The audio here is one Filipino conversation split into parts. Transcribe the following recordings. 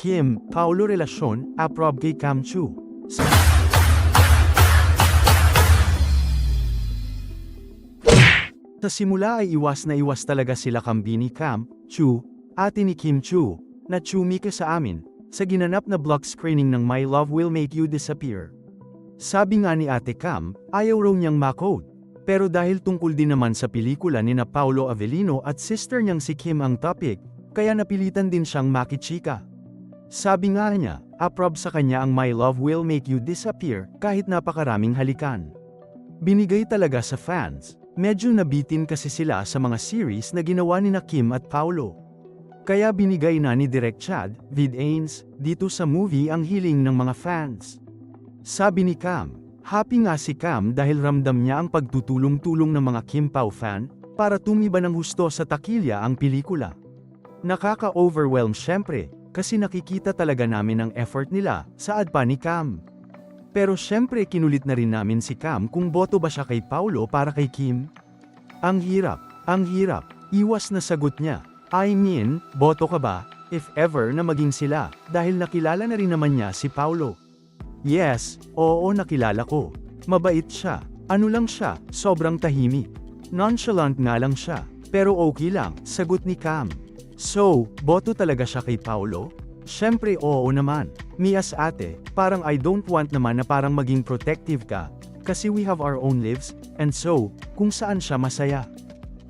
Kim, Paulo relasyon, aprob kay Cam Chu. Sa simula ay iwas na iwas talaga sila kambi Cam, Chu, ate ni Kim Chu, na chumika sa amin, sa ginanap na block screening ng My Love Will Make You Disappear. Sabi nga ni ate Cam, ayaw raw niyang makode. Pero dahil tungkol din naman sa pelikula ni na Paulo Avellino at sister niyang si Kim ang topic, kaya napilitan din siyang makichika. Sabi nga niya, aprob sa kanya ang My Love Will Make You Disappear kahit napakaraming halikan. Binigay talaga sa fans, medyo nabitin kasi sila sa mga series na ginawa ni na Kim at Paulo. Kaya binigay na ni Direk Chad, Vid Ains, dito sa movie ang hiling ng mga fans. Sabi ni Cam, happy nga si Cam dahil ramdam niya ang pagtutulong-tulong ng mga Kim Pao fan, para tumiba ng husto sa takilya ang pelikula. Nakaka-overwhelm syempre, kasi nakikita talaga namin ang effort nila, saad pa ni Cam. Pero syempre kinulit na rin namin si Cam kung boto ba siya kay Paulo para kay Kim. Ang hirap, ang hirap, iwas na sagot niya. I mean, boto ka ba, if ever na maging sila, dahil nakilala na rin naman niya si Paulo. Yes, oo nakilala ko. Mabait siya. Ano lang siya, sobrang tahimik. Nonchalant nga lang siya. Pero okay lang, sagot ni Cam. So, boto talaga siya kay Paulo? Siyempre oo naman. Me as ate, parang I don't want naman na parang maging protective ka. Kasi we have our own lives, and so, kung saan siya masaya.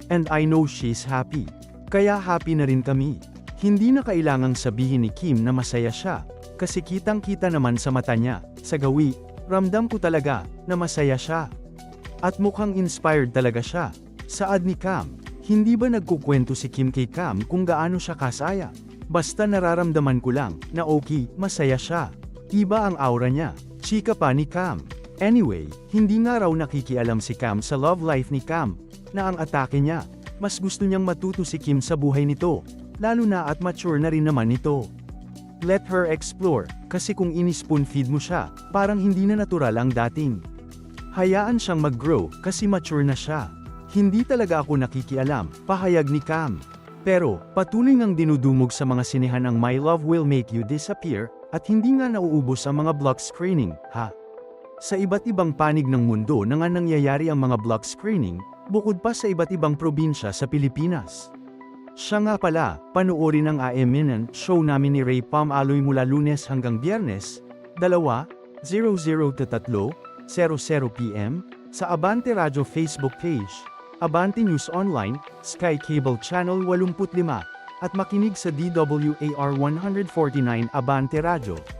And I know she's happy. Kaya happy na rin kami. Hindi na kailangang sabihin ni Kim na masaya siya, kasi kitang-kita naman sa mata niya, sa gawi, ramdam ko talaga, na masaya siya. At mukhang inspired talaga siya. Saad ni Cam, hindi ba nagkukwento si Kim kay Cam kung gaano siya kasaya? Basta nararamdaman ko lang, na okay, masaya siya. Iba ang aura niya, chika pa ni Cam. Anyway, hindi nga raw nakikialam si Cam sa love life ni Cam, na ang atake niya, mas gusto niyang matuto si Kim sa buhay nito, lalo na at mature na rin naman ito. Let her explore, kasi kung inispoon feed mo siya, parang hindi na natural ang dating. Hayaan siyang mag-grow, kasi mature na siya. Hindi talaga ako nakikialam, pahayag ni Cam. Pero, patuloy ngang dinudumog sa mga sinehan ang My Love Will Make You Disappear, at hindi nga nauubos ang mga block screening, ha? Sa iba't ibang panig ng mundo na nga nangyayari ang mga block screening, bukod pa sa iba't ibang probinsya sa Pilipinas. Siya nga pala, panuorin ang AMNN show namin ni Ray Pam Aloy mula lunes hanggang biyernes, 2.00 to 3, 00 p.m., sa Abante Radio Facebook page, Abante News Online, Sky Cable Channel 85, at makinig sa DWAR 149 Abante Radio.